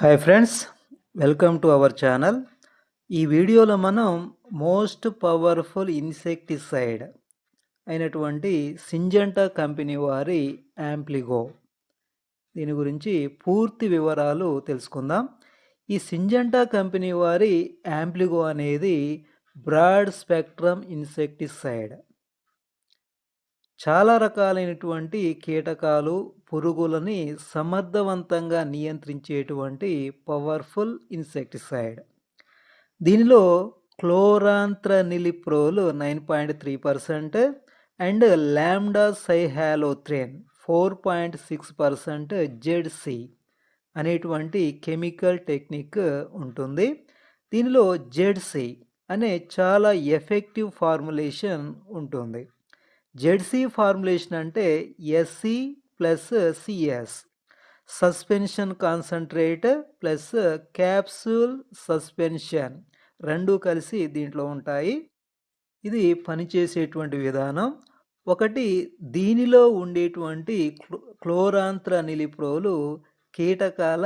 Hi friends welcome to our channel ఈ వీడియోలో మనం మోస్ట్ పవర్ఫుల్ ఇన్సెక్టిసైడ్ అయినటువంటి సింజంటా కంపెనీ వారి యాంప్లిగో దీని గురించి పూర్తి వివరాలు తెలుసుకుందాం. ఈ సింజంటా కంపెనీ వారి యాంప్లిగో అనేది బ్రాడ్ స్పెక్ట్రమ్ ఇన్సెక్టిసైడ్ చాలా రకాలైనటువంటి కీటకాలు పురుగులని సమర్థవంతంగా నియంత్రించేటువంటి పవర్ఫుల్ ఇన్సెక్టిసైడ్. దీనిలో chlorantraniliprole nine point three percent and lambda cyhalothrin four point six percent ZC అనేటువంటి కెమికల్ టెక్నిక్ ఉంటుంది. దీనిలో జెడ్సి అనే చాలా ఎఫెక్టివ్ ఫార్ములేషన్ ఉంటుంది. జెడ్సీ ఫార్ములేషన్ అంటే SC plus CS suspension concentrate plus capsule suspension రెండు కలిసి దీంట్లో ఉంటాయి. ఇది పనిచేసేటువంటి విధానం. ఒకటి దీనిలో ఉండేటువంటి క్లోరాంత్ర నిలిప్రోలు కీటకాల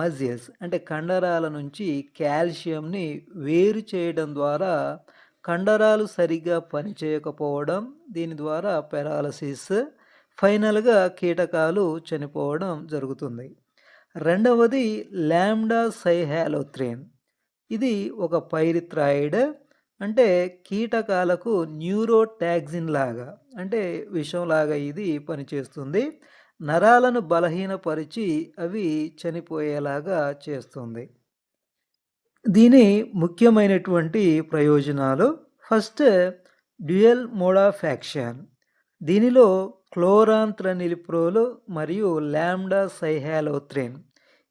మజిల్స్ అంటే కండరాల నుంచి కాల్షియంని వేరు చేయడం ద్వారా కండరాలు సరిగ్గా పనిచేయకపోవడం దీని ద్వారా పెరాలసిస్ ఫైనల్గా కీటకాలు చనిపోవడం జరుగుతుంది. రెండవది ల్యాండా సైహాలోథ్రేన్ ఇది ఒక పైరిథ్రాయిడ్ అంటే కీటకాలకు న్యూరోటాక్సిన్ లాగా అంటే విషంలాగా ఇది పనిచేస్తుంది. నరాలను బలహీనపరిచి అవి చనిపోయేలాగా చేస్తుంది. దీని ముఖ్యమైనటువంటి ప్రయోజనాలు. First dual mode of action. దీనిలో క్లోరాంత్రనిలిప్రోలు మరియు ల్యాండా సైహాలోత్రేన్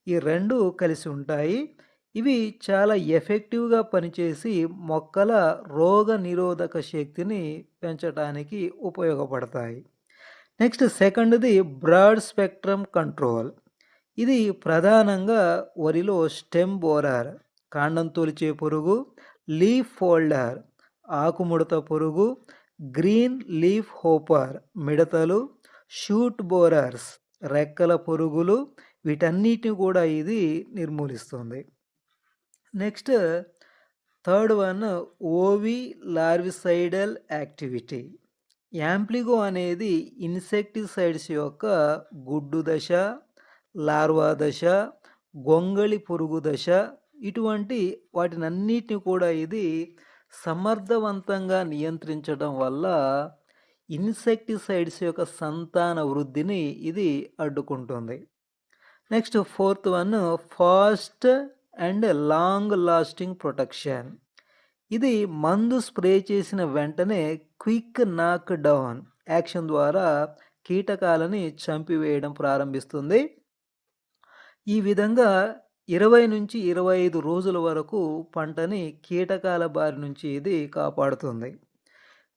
ఈ రెండు కలిసి ఉంటాయి. ఇవి చాలా ఎఫెక్టివ్గా పనిచేసి మొక్కల రోగ నిరోధక శక్తిని పెంచడానికి ఉపయోగపడతాయి. నెక్స్ట్ సెకండ్ది బ్రాడ్ స్పెక్ట్రమ్ కంట్రోల్. ఇది ప్రధానంగా వరిలో స్టెమ్ బోరార్ కాండం తొలిచే పురుగు లీఫ్ ఫోల్డర్ ఆకుముడత పురుగు గ్రీన్ లీఫ్ హోపర్ మిడతలు షూట్ బోరర్స్ రెక్కల పురుగులు వీటన్నిటిని కూడా ఇది నిర్మూలిస్తుంది. Next third one ఓవి larvicidal activity. Ampligo అనేది ఇన్సెక్టిసైడ్స్ యొక్క గుడ్డు దశ లార్వా దశ గొంగళి పురుగు దశ ఇటువంటి వాటినన్నిటిని కూడా ఇది సమర్థవంతంగా నియంత్రించడం వల్ల ఇన్సెక్టిసైడ్స్ యొక్క సంతాన వృద్ధిని ఇది అడ్డుకుంటుంది. Next fourth one fast and long lasting protection. ఇది మందు స్ప్రే చేసిన వెంటనే క్విక్ నాక్ డౌన్ యాక్షన్ ద్వారా కీటకాలని చంపివేయడం ప్రారంభిస్తుంది. ఈ విధంగా ఇరవై నుంచి ఇరవై ఐదు రోజుల వరకు పంటని కీటకాల బారి నుంచి ఇది కాపాడుతుంది.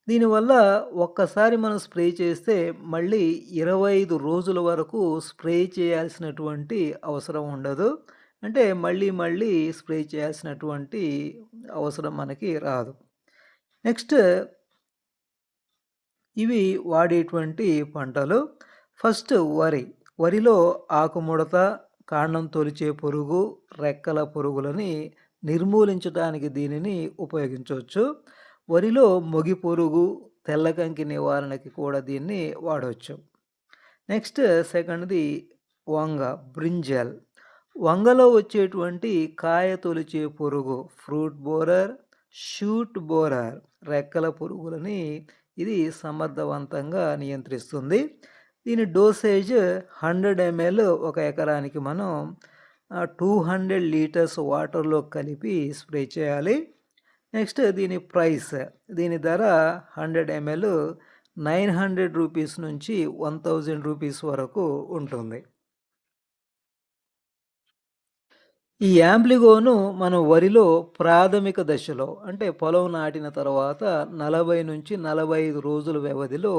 దీనివల్ల ఒక్కసారి మనం స్ప్రే చేస్తే మళ్ళీ ఇరవై ఐదు రోజుల వరకు స్ప్రే చేయాల్సినటువంటి అవసరం ఉండదు. అంటే మళ్ళీ మళ్ళీ స్ప్రే చేయాల్సినటువంటి అవసరం మనకి రాదు. నెక్స్ట్ ఇవి వాడేటువంటి పంటలు. ఫస్ట్ వరి. వరిలో ఆకుముడత కాండం తొలిచే పురుగు రెక్కల పురుగులని నిర్మూలించడానికి దీనిని ఉపయోగించవచ్చు. వరిలో మొగి పురుగు తెల్లకంకి నివారణకి కూడా దీన్ని వాడవచ్చు. నెక్స్ట్ సెకండ్ది వంగ బ్రింజల్. వంగలో వచ్చేటువంటి కాయ తొలిచే పురుగు ఫ్రూట్ బోరర్ షూట్ బోరర్ రెక్కల పురుగులని ఇది సమర్థవంతంగా నియంత్రిస్తుంది. దీని డోసేజ్ హండ్రెడ్ ఎంఎల్ ఒక ఎకరానికి మనం టూ హండ్రెడ్ లీటర్స్ వాటర్లో కలిపి స్ప్రే చేయాలి. నెక్స్ట్ దీని ప్రైస్ దీని ధర hundred ML nine hundred rupees నుంచి వన్ థౌజండ్ రూపీస్ వరకు ఉంటుంది. ఈ యాంప్లిగోను మనం వరిలో ప్రాథమిక దశలో అంటే పొలం నాటిన తర్వాత నలభై నుంచి నలభై ఐదు రోజుల వ్యవధిలో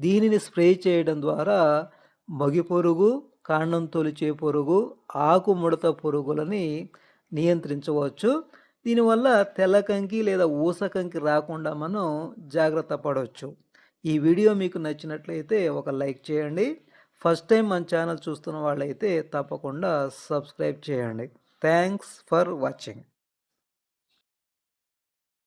దీనిని స్ప్రే చేయడం ద్వారా మగి పురుగు కాండం తొలిచే పురుగు ఆకు ముడత పురుగులని నియంత్రించవచ్చు. దీనివల్ల తెల్లకంకి లేదా ఊసకంకి రాకుండా మనం జాగ్రత్త పడవచ్చు. ఈ వీడియో మీకు నచ్చినట్లయితే ఒక లైక్ చేయండి. ఫస్ట్ టైం మన ఛానల్ చూస్తున్న వాళ్ళైతే తప్పకుండా సబ్స్క్రైబ్ చేయండి. Thanks for watching.